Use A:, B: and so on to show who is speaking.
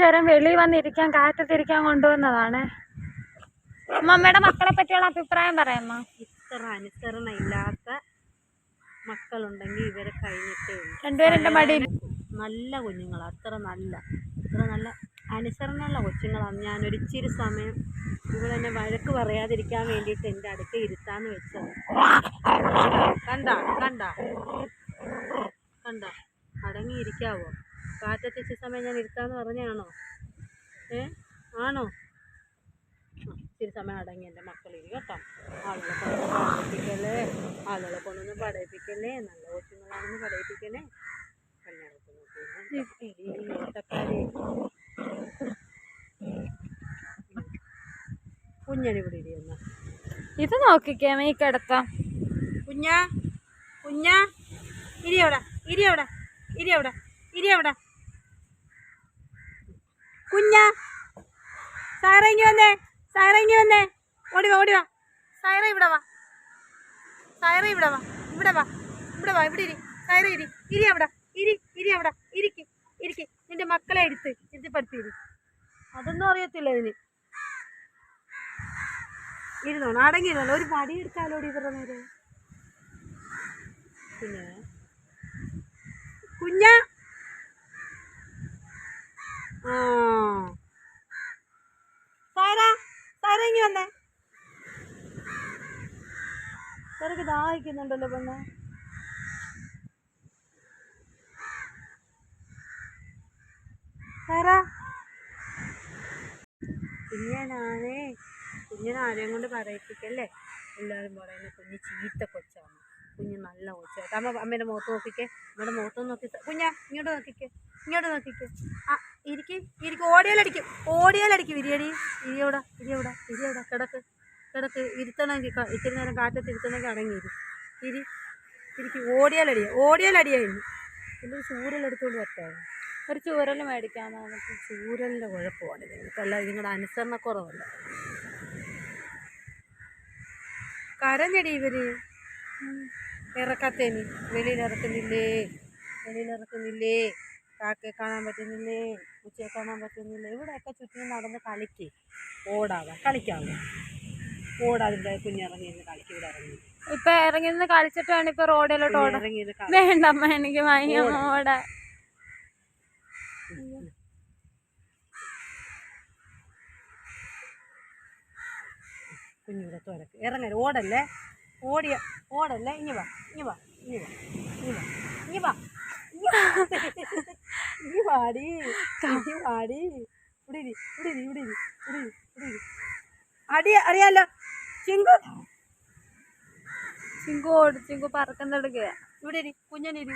A: കുറച്ചു നേരം വെളിയിൽ വന്നിരിക്കാൻ കാറ്റത്തിരിക്കാൻ കൊണ്ടുവന്നതാണ്. അമ്മമ്മയുടെ മക്കളെ പറ്റിയുള്ള അഭിപ്രായം പറയാമ്മ
B: ഇത്ര അനുസരണ ഇല്ലാത്ത മക്കളുണ്ടെങ്കിൽ ഇവരെ കഴിഞ്ഞിട്ടേ
A: രണ്ടുപേരെ മടി?
B: നല്ല കുഞ്ഞുങ്ങൾ അത്ര നല്ല അത്ര നല്ല അനുസരണമുള്ള കൊച്ചുങ്ങളാണ്. ഞാനൊരു ഇച്ചിരി സമയം ഇവളെന്നെ വഴക്ക് പറയാതിരിക്കാൻ വേണ്ടിയിട്ട് എന്റെ അടുക്ക ഇരുത്താന്ന് വെച്ചത്. കണ്ട കണ്ട കണ്ട അടങ്ങിയിരിക്കാവോ കാറ്റത്ത് ഇച്ചിരി സമയം ഞാൻ ഇരുത്താന്ന് പറഞ്ഞാണോ ഏ? ആണോ? ആ, ഇച്ചിരി സമയം അടങ്ങി എന്റെ മക്കളിൽ കേട്ടോ. ആളുകളെ കൊണ്ടൊന്ന് പഠിപ്പിക്കല്ലേ? ആളുകളെ കൊണ്ടൊന്ന് പഠിപ്പിക്കല്ലേ? നല്ല കൊച്ചുങ്ങളാണെന്ന് പഠിപ്പിക്കണേ കല്യാണത്തിന് ഓട്ടക്കാരെ കുഞ്ഞനിവിടെ ഇരിക്കുന്ന
A: ഇത് നോക്കിക്കാമേ ഈ കിടത്താം
B: കുഞ്ഞ കുഞ്ഞ ഇരിയവിടെ ഇരിയവിടെ ഇരി അവിടെ ഇരി അവിടെ ഇരി അവിടെ കുഞ്ഞ. സാറേങ്ങി വന്നേ. സാറേങ്ങി വന്നേ. ഓടി വാ ഓടി വാ. സൈറ ഇവിടെ വാ. സാറ ഇവിടെ വാ. ഇവിടെ വാ. ഇവിടെ വാ ഇവിടെ ഇരി. സാറ ഇരി. ഇരി അവിടെ. ഇരി ഇരി അവിടെ. ഇരിക്ക് ഇരിക്ക്. നിന്റെ മക്കളെ എടുത്ത് ഇരുത്തി ഇരി അതൊന്നും അറിയത്തില്ല ഇതിന് ഇരുന്നോണം അടങ്ങിയിരുന്നോ ഒരു പടി എടുത്താലോടി ഇവരുടെ നേരെ. കുഞ്ഞ കുഞ്ഞ ആ സാര സാര ഇങ്ങി വന്നേ. ദാഹിക്കുന്നുണ്ടല്ലോ പെണ്ണെ. സാര. കുഞ്ഞനാണേ കുഞ്ഞനാരെയും കൊണ്ട് പറയിപ്പിക്കല്ലേ? എല്ലാവരും പറയുന്നത് കുഞ്ഞ് ചീത്ത കൊച്ചാണ് കുഞ്ഞ് നല്ല കൊച്ചാണ് അമ്മ അമ്മേന്റെ മുഖത്ത് നോക്കിക്കേ. അമ്മയുടെ മുഖത്ത് നോക്കി. കുഞ്ഞ ഇങ്ങോട്ട് നോക്കിക്കേ. ഇങ്ങോട്ട് നോക്കിക്കേ. ആ ഇരിക്ക് ഇരിക്ക്. ഓടിയാലടിക്കും. ഓടിയാലടിക്കും. ഇരിയടി. ഇരിയോടാ ഇരിയോടാ ഇരിയോടാ കിടക്ക്. കിടക്ക്. ഇരുത്തണമെങ്കിൽ ഇത്തിരി നേരം കാറ്റത്ത് ഇരുത്തണമെങ്കിൽ അടങ്ങിയിരി ഇരി. ഇരിക്ക്. ഓടിയാലടിയ. ഓടിയാലടിയായിരുന്നു. പിന്നെ ചൂരലെടുത്തോണ്ട് പറ്റാണ്
A: ഒരു ചൂരൽ മേടിക്കാമോ? നമുക്ക്
B: ചൂരലിന്റെ കുഴപ്പമാണ് നിങ്ങൾക്കല്ല നിങ്ങളുടെ അനുസരണക്കുറവല്ല. കരഞ്ഞടി ഇവർ. ഇറക്കത്തേനി വെളിയിൽ ഇറക്കുന്നില്ലേ? വെളിയിൽ ഇറക്കുന്നില്ലേ? കാക്കയെ കാണാൻ പറ്റുന്നില്ലേ? ഉച്ചയെ കാണാൻ പറ്റുന്നില്ലേ? ഇവിടെയൊക്കെ ചുറ്റിനും നടന്ന് കളിക്ക്. ഓടാതെ. കളിക്കാവുക ഓടാതിന്റെ കുഞ്ഞിറങ്ങിയിരുന്ന് കളിക്ക്. ഇവിടെ ഇറങ്ങി
A: ഇപ്പൊ ഇറങ്ങിയിരുന്ന് നിന്ന് കളിച്ചിട്ട് വേണം ഇപ്പൊ റോഡിലോട്ട് ഓടാൻ.
B: ഇറങ്ങി ഇരുന്ന് കളി
A: വേണ്ട അമ്മ എനിക്ക് ഭയങ്കര ഓടാ.
B: കുഞ്ഞിവിടെ തുരക്ക്. ഇറങ്ങരുത്. ഓടല്ലേ? ഓടിയ ഓടല്ലേ ഇനി വാ ഇനി വാ ഇനി വാ ഇനി വാ ഇനി വാ ഇനി വാടി ഇനി വാടി. ഇരി ഇവിടെ ഇരി ഇവിടെ ഇരി അടി അറിയാലോ? ചിങ്കു.
A: ചിങ്കു ഓടി ചിങ്കു പറക്കുന്നിടക്കുക
B: ഇവിടെ ഇരി കുഞ്ഞനിരി.